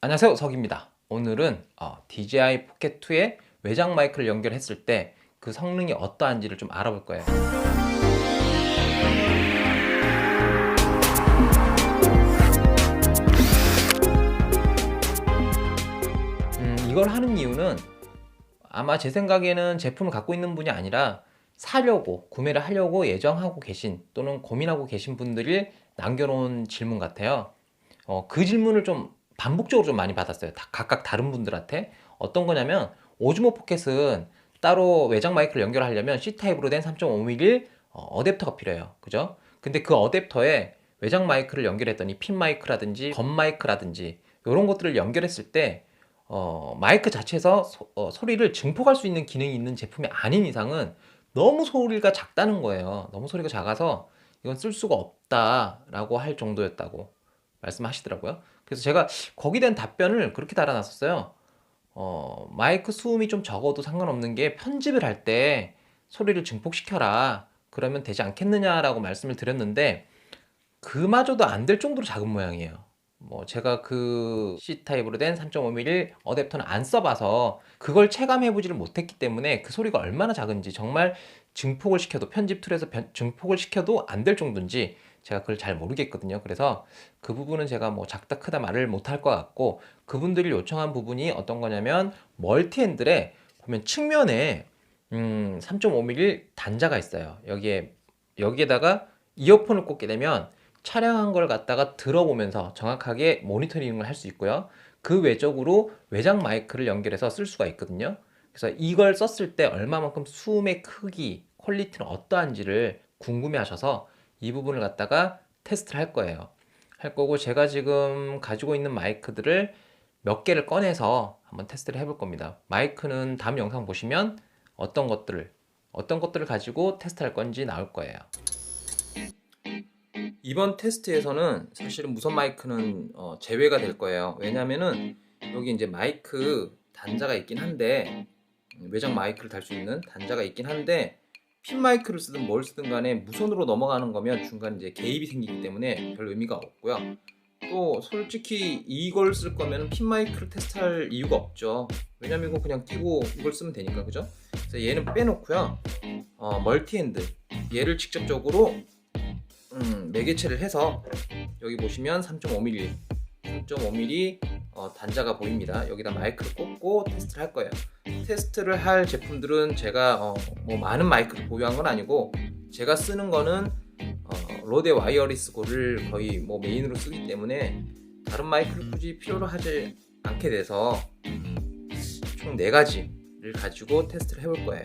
안녕하세요 석입니다 오늘은 어, DJI 포켓 2에 외장 마이크를 연결했을 때 그 성능이 어떠한지를 좀 알아볼 거예요 음, 이걸 하는 이유는 아마 제 생각에는 제품을 갖고 있는 분이 아니라 사려고 구매를 하려고 예정하고 계신 또는 고민하고 계신 분들이 남겨놓은 질문 같아요. 어, 그 질문을 좀 반복적으로 좀 많이 받았어요. 다- 각각 다른 분들한테 어떤 거냐면 오즈모 포켓은 따로 외장 마이크를 연결하려면 C 타입으로 된 3.5mm 어, 어댑터가 필요해요. 그죠? 근데 그 어댑터에 외장 마이크를 연결했더니 핀 마이크라든지 검 마이크라든지 이런 것들을 연결했을 때 어, 마이크 자체에서 소, 어, 소리를 증폭할 수 있는 기능이 있는 제품이 아닌 이상은 너무 소리가 작다는 거예요. 너무 소리가 작아서 이건 쓸 수가 없다라고 할 정도였다고 말씀하시더라고요. 그래서 제가 거기에 대한 답변을 그렇게 달아놨었어요. 어, 마이크 수음이 좀 적어도 상관없는 게 편집을 할 때 소리를 증폭시켜라. 그러면 되지 않겠느냐라고 말씀을 드렸는데 그마저도 안 될 정도로 작은 모양이에요. 뭐 제가 그 C 타입으로 된 3.5mm 어댑터는 안 써봐서 그걸 체감해 보지를 못했기 때문에 그 소리가 얼마나 작은지 정말 증폭을 시켜도 편집 툴에서 변- 증폭을 시켜도 안 될 정도인지 제가 그걸 잘 모르겠거든요. 그래서 그 부분은 제가 뭐 작다 크다 말을 못할 것 같고 그분들이 요청한 부분이 어떤 거냐면 멀티핸들에 보면 측면에 음, 3.5mm 단자가 있어요. 여기에 여기에다가 이어폰을 꽂게 되면 촬영한 걸 갖다가 들어보면서 정확하게 모니터링을 할 수 있고요. 그 외적으로 외장 마이크를 연결해서 쓸 수가 있거든요. 그래서 이걸 썼을 때 얼마만큼 수음의 크기, 퀄리티는 어떠한지를 궁금해 하셔서 이 부분을 갖다가 테스트를 할 거예요. 할 거고 제가 지금 가지고 있는 마이크들을 몇 개를 꺼내서 한번 테스트를 해볼 겁니다. 마이크는 다음 영상 보시면 어떤 것들을 어떤 것들을 가지고 테스트할 건지 나올 거예요. 이번 테스트에서는 사실은 무선 마이크는 어, 제외가 될 거예요. 왜냐면은 여기 이제 마이크 단자가 있긴 한데 음, 외장 마이크를 달 수 있는 단자가 있긴 한데 핀 마이크를 쓰든 뭘 쓰든 간에 무선으로 넘어가는 거면 중간 이제 개입이 생기기 때문에 별 의미가 없고요. 또 솔직히 이걸 쓸 거면 핀 마이크를 테스트할 이유가 없죠. 왜냐면 이거 그냥 끼고 이걸 쓰면 되니까 그죠? 그래서 얘는 빼놓고요. 어, 멀티핸드 얘를 직접적으로 음, 매개체를 해서 여기 보시면 3.5mm 3.5mm 어, 단자가 보입니다. 여기다 마이크를 꽂고 테스트를 할 거예요. 테스트를 할 제품들은 제가 어, 뭐 많은 마이크를 보유한 건 아니고 제가 쓰는 거는 어, 로데 와이어리스 고를 거의 뭐 메인으로 쓰기 때문에 다른 마이크를 굳이 필요로 하지 않게 돼서 총 4가지를 가지고 테스트를 해볼 거예요.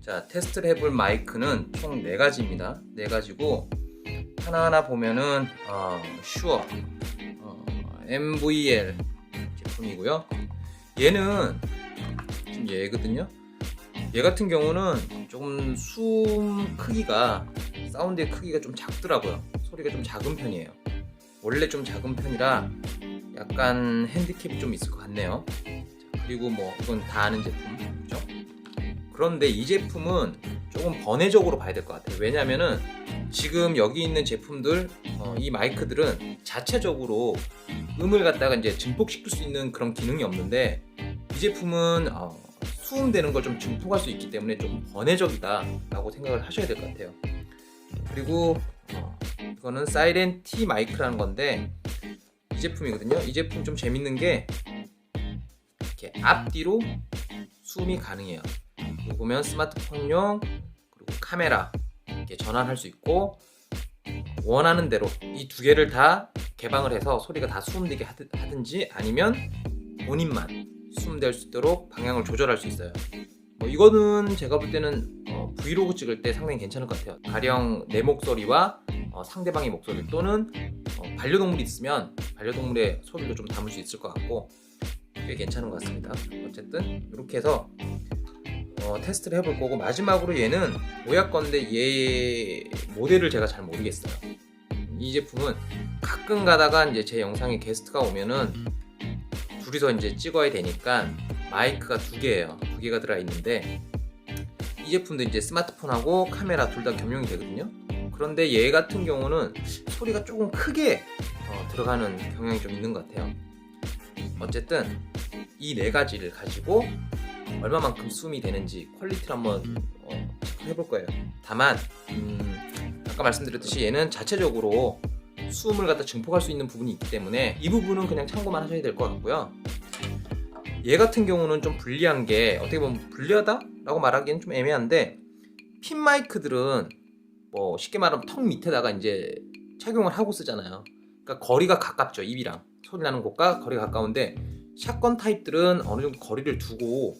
자, 테스트를 해볼 마이크는 총 4가지입니다. 4가지고 하나하나 보면은 어, 슈어 어, MVL 제품이고요. 얘는 지금 얘거든요. 얘 같은 경우는 조금 숨 크기가 사운드의 크기가 좀 작더라고요. 소리가 좀 작은 편이에요. 원래 좀 작은 편이라 약간 핸디캡이 좀 있을 것 같네요. 자, 그리고 뭐 이건 다 아는 제품, 그죠? 그런데 이 제품은 조금 번외적으로 봐야 될 것 같아요. 왜냐면은 지금 여기 있는 제품들, 어, 이 마이크들은 자체적으로 음을 갖다가 이제 증폭시킬 수 있는 그런 기능이 없는데 이 제품은 어, 수음되는 걸 좀 증폭할 수 있기 때문에 좀 번외적이다라고 생각을 하셔야 될 것 같아요. 그리고 어, 이거는 사이렌 T 마이크라는 건데 이 제품이거든요. 이 제품 좀 재밌는 게 이렇게 앞뒤로 수음이 가능해요. 보면 스마트폰용 그리고 카메라 이렇게 전환할 수 있고 원하는 대로 이 두 개를 다 개방을 해서 소리가 다 수음되게 하든- 하든지 아니면 본인만 수음될 수 있도록 방향을 조절할 수 있어요. 뭐 이거는 제가 볼 때는 어, 브이로그 찍을 때 상당히 괜찮을 것 같아요. 가령 내 목소리와 어, 상대방의 목소리 또는 어, 반려동물이 있으면 반려동물의 소리도 좀 담을 수 있을 것 같고 꽤 괜찮은 것 같습니다. 어쨌든 이렇게 해서 어, 테스트를 해볼 거고 마지막으로 얘는 모약 건데 얘 모델을 제가 잘 모르겠어요. 이 제품은 가끔 가다가 이제 제 영상에 게스트가 오면은 둘이서 이제 찍어야 되니까 마이크가 두 개예요. 두 개가 들어 있는데 이 제품도 이제 스마트폰하고 카메라 둘 다 겸용이 되거든요. 그런데 얘 같은 경우는 소리가 조금 크게 어, 들어가는 경향이 좀 있는 것 같아요. 어쨌든 이 네 가지를 가지고 얼마만큼 숨이 되는지 퀄리티를 한번 어, 해볼 거예요. 다만 음, 아까 말씀드렸듯이 얘는 자체적으로 수음을 갖다 증폭할 수 있는 부분이 있기 때문에 이 부분은 그냥 참고만 하셔야 될 것 같고요. 얘 같은 경우는 좀 불리한 게 어떻게 보면 불리하다라고 말하기는 좀 애매한데 핀 마이크들은 뭐 쉽게 말하면 턱 밑에다가 이제 착용을 하고 쓰잖아요. 그러니까 거리가 가깝죠 입이랑 소리 나는 곳과 거리가 가까운데 샷건 타입들은 어느 정도 거리를 두고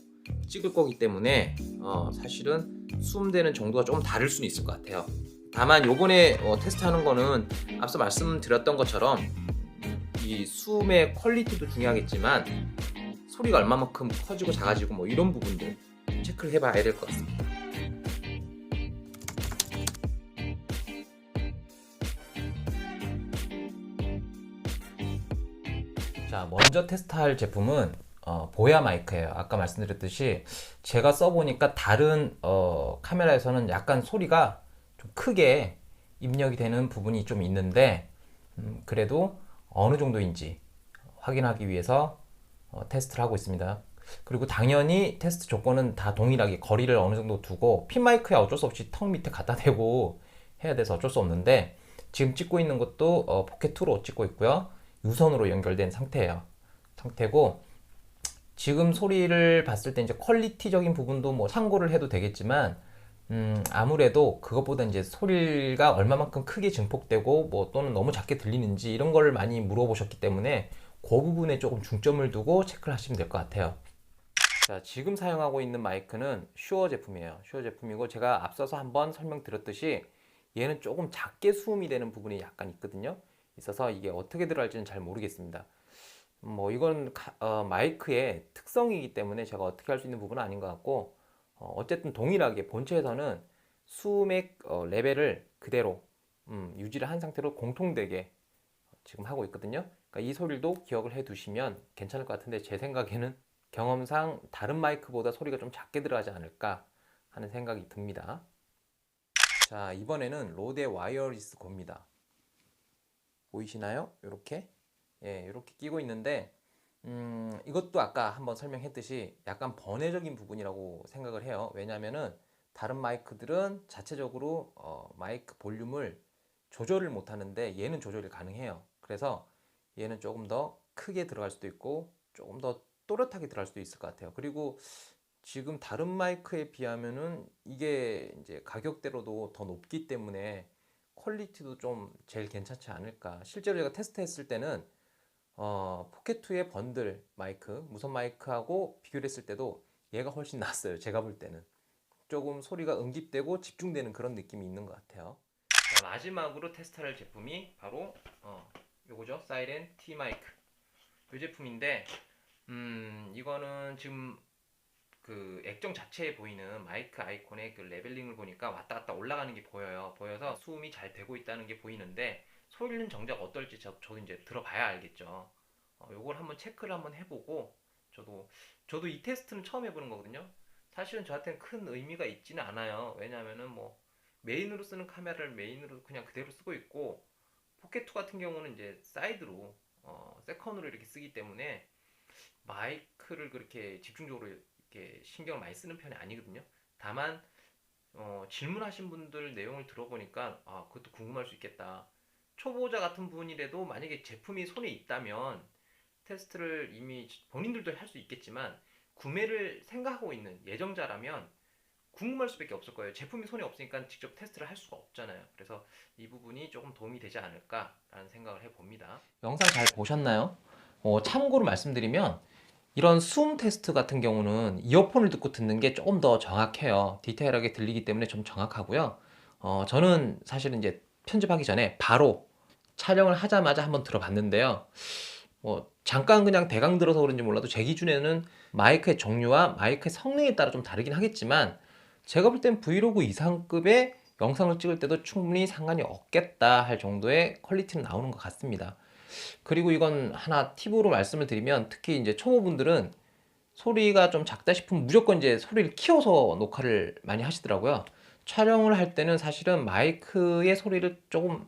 찍을 거기 때문에 어, 사실은 수음되는 정도가 조금 다를 수는 있을 것 같아요. 다만 요번에 어, 테스트하는 거는 앞서 말씀드렸던 것처럼 이 수음의 퀄리티도 중요하겠지만 소리가 얼마만큼 커지고 작아지고 뭐 이런 부분들 체크를 해봐야 될 것 같습니다. 자, 먼저 테스트할 제품은 어, 보야 마이크예요. 아까 말씀드렸듯이 제가 써보니까 다른 어, 카메라에서는 약간 소리가 좀 크게 입력이 되는 부분이 좀 있는데 음, 그래도 어느 정도인지 확인하기 위해서 어, 테스트를 하고 있습니다. 그리고 당연히 테스트 조건은 다 동일하게 거리를 어느 정도 두고 핀 마이크야 어쩔 수 없이 턱 밑에 갖다 대고 해야 돼서 어쩔 수 없는데 지금 찍고 있는 것도 어, 포켓 2로 찍고 있고요. 유선으로 연결된 상태예요. 상태고 지금 소리를 봤을 때 이제 퀄리티적인 부분도 뭐 참고를 해도 되겠지만 음, 아무래도 그것보다 이제 소리가 얼마만큼 크게 증폭되고 뭐 또는 너무 작게 들리는지 이런 걸 많이 물어보셨기 때문에 그 부분에 조금 중점을 두고 체크를 하시면 될 것 같아요. 자, 지금 사용하고 있는 마이크는 슈어 제품이에요. 슈어 제품이고 제가 앞서서 한번 설명드렸듯이 얘는 조금 작게 수음이 되는 부분이 약간 있거든요. 있어서 이게 어떻게 들어갈지는 잘 모르겠습니다. 뭐 이건 가- 어, 마이크의 특성이기 때문에 제가 어떻게 할 수 있는 부분은 아닌 것 같고 어, 쨌든 동일하게 본체에서는 수음의 어, 레벨을 그대로 음, 유지를 한 상태로 공통되게 지금 하고 있거든요. 그러니까 이 소리도 기억을 해 두시면 괜찮을 것 같은데 제 생각에는 경험상 다른 마이크보다 소리가 좀 작게 들어가지 않을까 하는 생각이 듭니다. 자 이번에는 로데 와이어리스 고입니다. 보이시나요? 이렇게 예, 이렇게 끼고 있는데 음, 이것도 아까 한번 설명했듯이 약간 번외적인 부분이라고 생각을 해요. 왜냐하면은 다른 마이크들은 자체적으로 어, 마이크 볼륨을 조절을 못 하는데 얘는 조절이 가능해요. 그래서 얘는 조금 더 크게 들어갈 수도 있고 조금 더 또렷하게 들어갈 수도 있을 것 같아요. 그리고 지금 다른 마이크에 비하면은 이게 이제 가격대로도 더 높기 때문에 퀄리티도 좀 제일 괜찮지 않을까. 실제로 제가 테스트했을 때는 어, 포켓2의 번들 마이크, 무선 마이크하고 비교를 했을 때도 얘가 훨씬 낫어요. 제가 볼 때는. 조금 소리가 응집되고 집중되는 그런 느낌이 있는 것 같아요. 자, 마지막으로 테스트할 제품이 바로 어, 요거죠. 사이렌 T 마이크. 이 제품인데 음, 이거는 지금 그 액정 자체에 보이는 마이크 아이콘의 그 레벨링을 보니까 왔다 갔다 올라가는 게 보여요. 보여서 수음이 잘 되고 있다는 게 보이는데 소리는 정작 어떨지 저, 도 이제 들어봐야 알겠죠. 어, 요걸 한번 체크를 한번 해보고 저도 저도 이 테스트는 처음 해보는 거거든요. 사실은 저한테는 큰 의미가 있지는 않아요. 왜냐하면은 뭐 메인으로 쓰는 카메라를 메인으로 그냥 그대로 쓰고 있고 포켓2 같은 경우는 이제 사이드로 어, 세컨으로 이렇게 쓰기 때문에 마이크를 그렇게 집중적으로 이렇게 신경을 많이 쓰는 편이 아니거든요. 다만 어, 질문하신 분들 내용을 들어보니까 아 그것도 궁금할 수 있겠다. 초보자 같은 분이라도 만약에 제품이 손에 있다면 테스트를 이미 본인들도 할 수 있겠지만 구매를 생각하고 있는 예정자라면 궁금할 수밖에 없을 거예요. 제품이 손에 없으니까 직접 테스트를 할 수가 없잖아요. 그래서 이 부분이 조금 도움이 되지 않을까라는 생각을 해봅니다. 영상 잘 보셨나요? 어, 참고로 말씀드리면 이런 수음 테스트 같은 경우는 이어폰을 듣고 듣는 게 조금 더 정확해요. 디테일하게 들리기 때문에 좀 정확하고요. 어, 저는 사실은 이제 편집하기 전에 바로 촬영을 하자마자 한번 들어봤는데요. 뭐 잠깐 그냥 대강 들어서 그런지 몰라도 제 기준에는 마이크의 종류와 마이크의 성능에 따라 좀 다르긴 하겠지만 제가 볼 땐 브이로그 이상급의 영상을 찍을 때도 충분히 상관이 없겠다 할 정도의 퀄리티는 나오는 것 같습니다. 그리고 이건 하나 팁으로 말씀을 드리면 특히 이제 초보분들은 소리가 좀 작다 싶으면 무조건 이제 소리를 키워서 녹화를 많이 하시더라고요. 촬영을 할 때는 사실은 마이크의 소리를 조금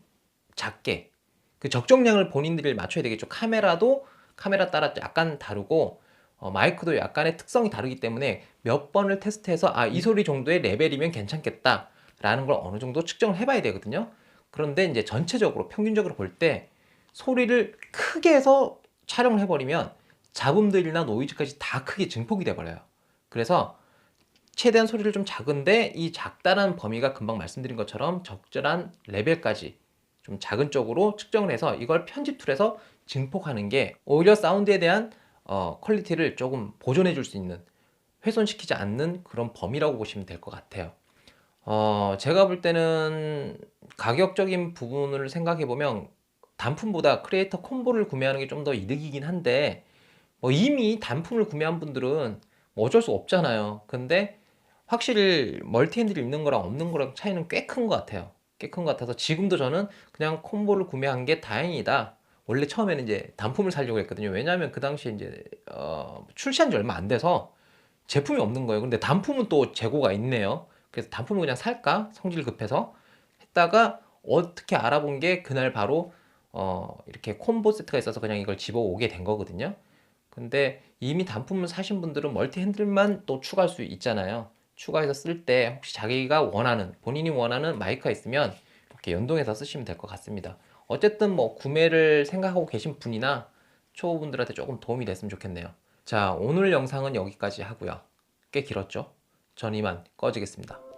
작게 그 적정량을 본인들이 맞춰야 되겠죠. 카메라도 카메라 따라 약간 다르고 어, 마이크도 약간의 특성이 다르기 때문에 몇 번을 테스트해서 아 이 소리 정도의 레벨이면 괜찮겠다 라는 걸 어느 정도 측정을 해봐야 되거든요. 그런데 이제 전체적으로 평균적으로 볼 때 소리를 크게 해서 촬영을 해버리면 잡음들이나 노이즈까지 다 크게 증폭이 돼버려요. 그래서 최대한 소리를 좀 작은데 이 작다란 범위가 금방 말씀드린 것처럼 적절한 레벨까지 좀 작은 쪽으로 측정을 해서 이걸 편집 툴에서 증폭하는 게 오히려 사운드에 대한 어, 퀄리티를 조금 보존해 줄 수 있는 훼손시키지 않는 그런 범위라고 보시면 될 것 같아요. 어, 제가 볼 때는 가격적인 부분을 생각해 보면 단품보다 크리에이터 콤보를 구매하는 게 좀 더 이득이긴 한데 뭐 이미 단품을 구매한 분들은 뭐 어쩔 수 없잖아요. 근데 확실히 멀티핸드를 입는 거랑 없는 거랑 차이는 꽤 큰 것 같아요. 꽤 큰 것 같아서 지금도 저는 그냥 콤보를 구매한 게 다행이다. 원래 처음에는 이제 단품을 사려고 했거든요. 왜냐하면 그 당시에 이제 어, 출시한 지 얼마 안 돼서 제품이 없는 거예요. 근데 단품은 또 재고가 있네요. 그래서 단품을 그냥 살까 성질 급해서 했다가 어떻게 알아본 게 그날 바로 어, 이렇게 콤보 세트가 있어서 그냥 이걸 집어 오게 된 거거든요. 근데 이미 단품을 사신 분들은 멀티 핸들만 또 추가할 수 있잖아요. 추가해서 쓸 때 혹시 자기가 원하는 본인이 원하는 마이크가 있으면 이렇게 연동해서 쓰시면 될 것 같습니다. 어쨌든 뭐 구매를 생각하고 계신 분이나 초보분들한테 조금 도움이 됐으면 좋겠네요. 자, 오늘 영상은 여기까지 하고요. 꽤 길었죠? 전 이만 꺼지겠습니다.